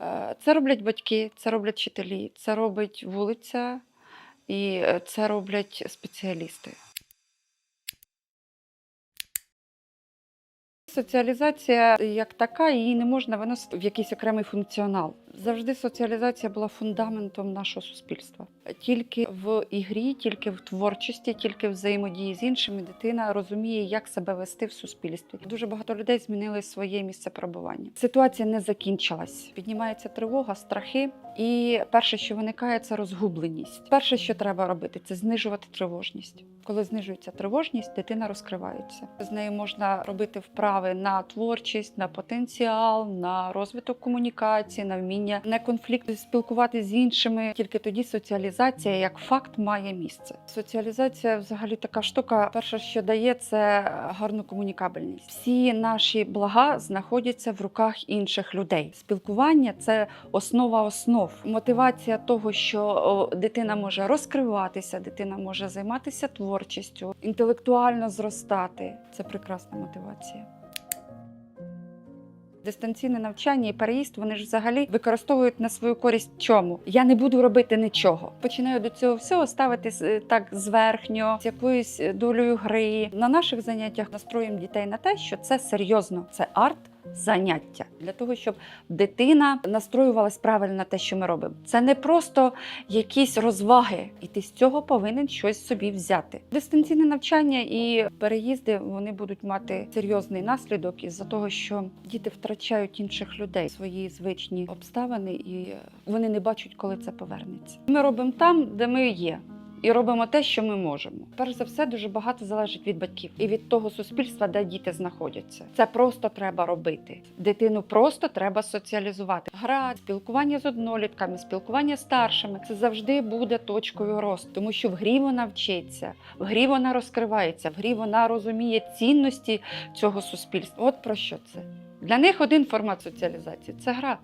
Е, Це роблять батьки, це роблять вчителі, це робить вулиця і е, це роблять спеціалісти. Соціалізація як така, її не можна виносити в якийсь окремий функціонал. Завжди соціалізація була фундаментом нашого суспільства. Тільки в ігрі, тільки в творчості, тільки в взаємодії з іншими дитина розуміє, як себе вести в суспільстві. Дуже багато людей змінили своє місце перебування. Ситуація не закінчилась. Піднімається тривога, страхи, і перше, що виникає, це розгубленість. Перше, що треба робити, це знижувати тривожність. Коли знижується тривожність, дитина розкривається. З нею можна робити вправи на творчість, на потенціал, на розвиток комунікації, на вміння не конфлікт спілкуватися з іншими. Тільки тоді соціалізація як факт має місце. Соціалізація взагалі така штука. Перше, що дає, це гарну комунікабельність. Всі наші блага знаходяться в руках інших людей. Спілкування це основа основ. Мотивація того, що дитина може розкриватися, дитина може займатися творчістю, інтелектуально зростати. Це прекрасна мотивація. Дистанційне навчання і переїзд вони ж взагалі використовують на свою користь чому? Я не буду робити нічого. Починаю до цього всього ставитись е, так зверхньо, з якоюсь е, долею гри. На наших заняттях настроїмо дітей на те, що це серйозно, це арт. Заняття для того, щоб дитина настроювалась правильно на те, що ми робимо. Це не просто якісь розваги, і ти з цього повинен щось собі взяти. Дистанційне навчання і переїзди вони будуть мати серйозний наслідок із-за того, що діти втрачають інших людей, свої звичні обставини, і вони не бачать, коли це повернеться. Ми робимо там, де ми є. І робимо те, що ми можемо. Перш за все, дуже багато залежить від батьків і від того суспільства, де діти знаходяться. Це просто треба робити. Дитину просто треба соціалізувати. Гра, спілкування з однолітками, спілкування з старшими це завжди буде точкою росту, тому що в грі вона вчиться, в грі вона розкривається, в грі вона розуміє цінності цього суспільства. От про що це. Для них один формат соціалізації це гра.